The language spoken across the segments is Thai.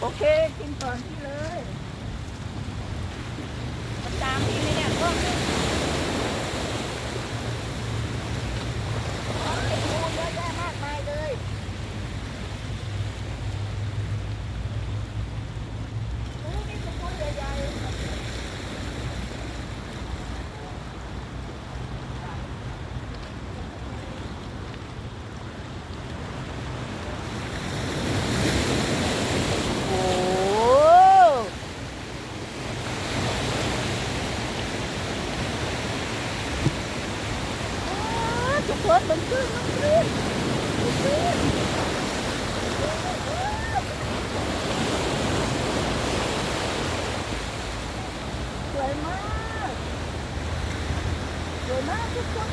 โอเค กินก่อนพี่เลยตามพี่ไหมเนี่ยก็ล้องเนี่ยโอ้ยงูเยอะแยะมากมายเลยโอ้ยนี่คือตัวใหญ่ๆ โอ้ ทุกคนมันขึ้นมันขึ้นมันขึ้นสวยมากสวยมากทุกคน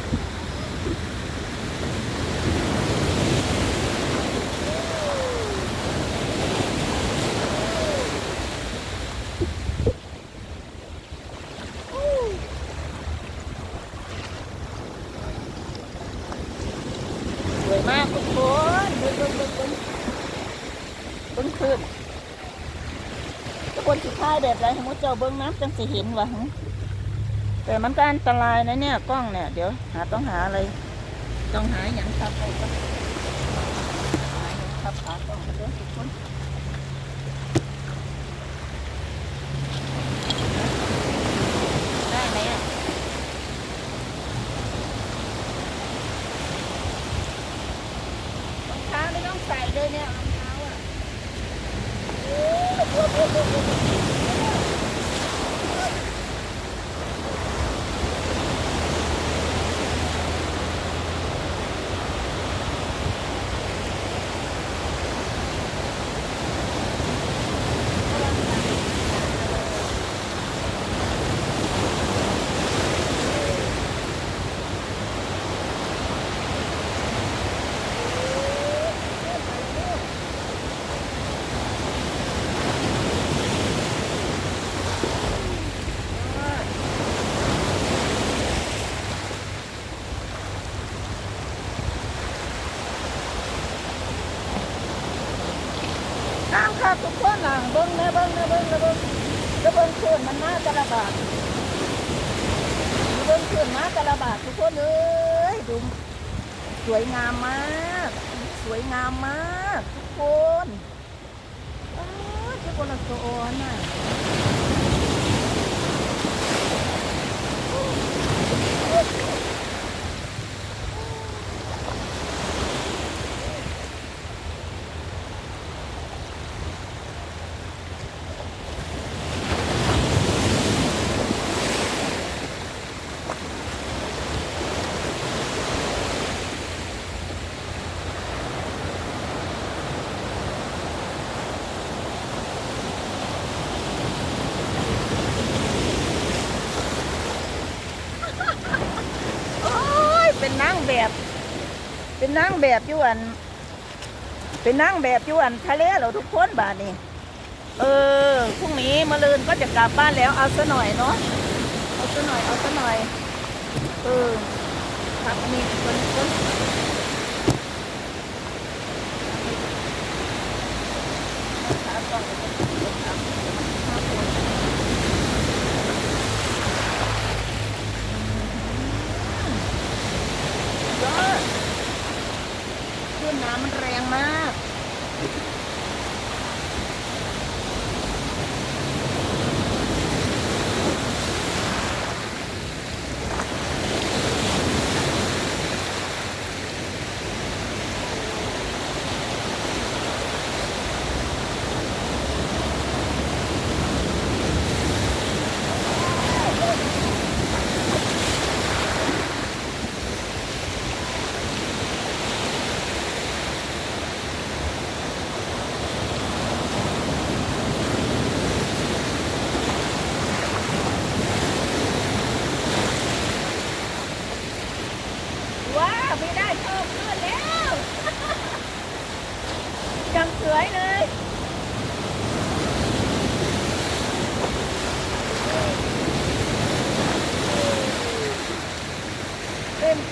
สวยมากทุกคนเบิ้งเบิ้งเบิ้งเบิ้งเบิ้งขึ้นทุกคนสิถ่าย แบบไรให้มุดเจ้าเบิ้งน้ำจังสิเห็นวะแต่มันก็อันตรายนะเนี่ยกล้องเนี่ย เดี๋ยวหาต้องหาอะไร ต้องหาอย่างทับไปก็หาหยังทับขากล้องกันเด้อทุกคนได้ไหมอะรองเท้าไม่ต้องใส่เลยเนี่ยรองเท้าอะน้ำครับทุกคนหลังเบิ้งนะเบิ้งนะเบิ้งนะเบิ้งแล้วเบิ้งขึ้นมันน่าจะระบาด เบิ้งขึ้นน่าจะระบาดทุกคนเลยดูสวยงามมาก สวยงามมากทุกคนอ้าวทุกคนละโซนอะ โอ้ยเป็นนางแบบ เป็ นนางแบบอยวนเป็นนางแบบอยวนทะเลเราทุกคนบ้าดนี้เออพรุ่งนี้มะรืนก็จะกลับบ้านแล้วเอาซะหน่อยเนาะเอาซะหน่อยเอาซะหน่อยเออครับอันนี้คนคนขาก่อนเดี๋ยวจะเดี๋ยวครับห้าคนยอดคลื่ นน้ำมันแรงมาก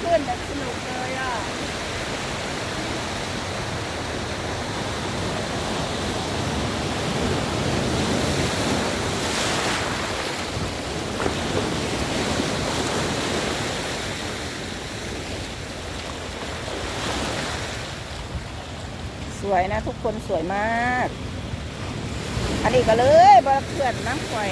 ขึ้นแบบสนุกเลยอะสวยนะทุกคนสวยมาก อันนี้ก็เลยบเพื่อนน้ำข่ย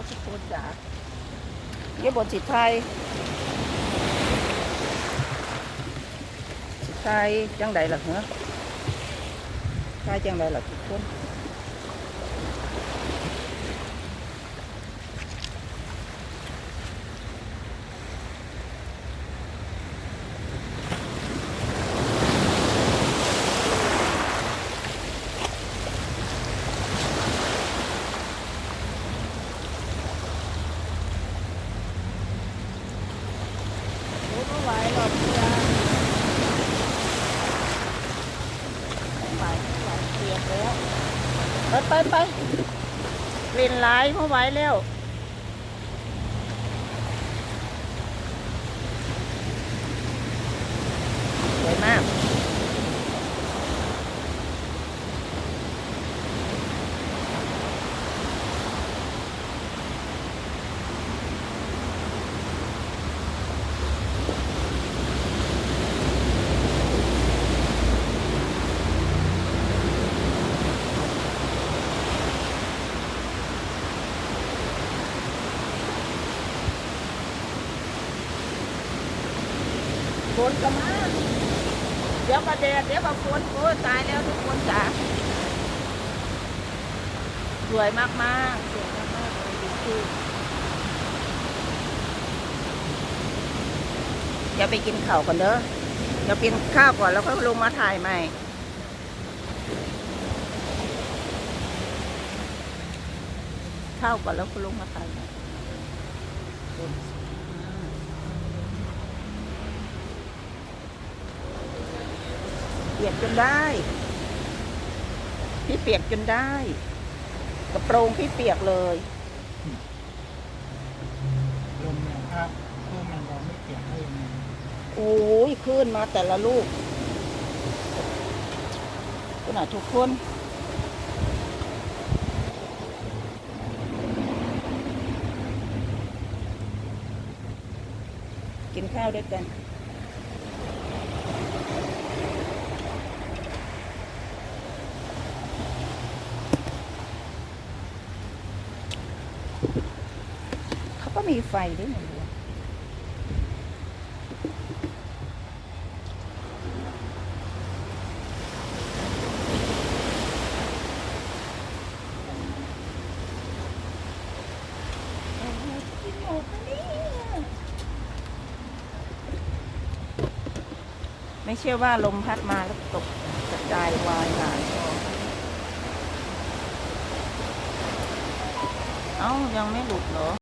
งฟ้าร้องแล้วทุกคนจ๋าเยี่ยบนจิตไทยจิตไทยจังใดล่ะเหรอไทยจังใดล่ะทุกคน โอ้ไม่ไหวหรอกเพื่อนไม่ไหวไม่ไหวเปียกแล้ว ไปไปไปเล่นไลน์ไม่ไหวแล้วสวยมาก นก็มาเดี๋ยวก็แดดเดี๋ยวก็ฝนโอ้ตายแล้วทุกคนจ๋าสวยมากมากๆสวยมากมากๆเลยดูสิเดี๋ยวไปกินข้าวก่อนเด้อเดี๋ยวกินข้าวก่อนแล้วก็ลงมาถ่ายใหม่ข้าวก่อนแล้วก็ลงมาถ่ายใหม่ เปียกจนได้ พี่เปียกจนได้ กระโปรงพี่เปียกเลยลมเนี่ยครับเพื่อมันเราไม่เปียกให้ยังไงโอ้ยขึ้นมาแต่ละลูกก็น่ะทุกคนกินข้าวด้วยกัน เขาก็ มีไฟด้วยนะลูกกินหนะเนี่ยไม่เชื่อว่าลมพัดมาแล้วตกกระจายวายหลายเอ้ายังไม่หลุดเหรอ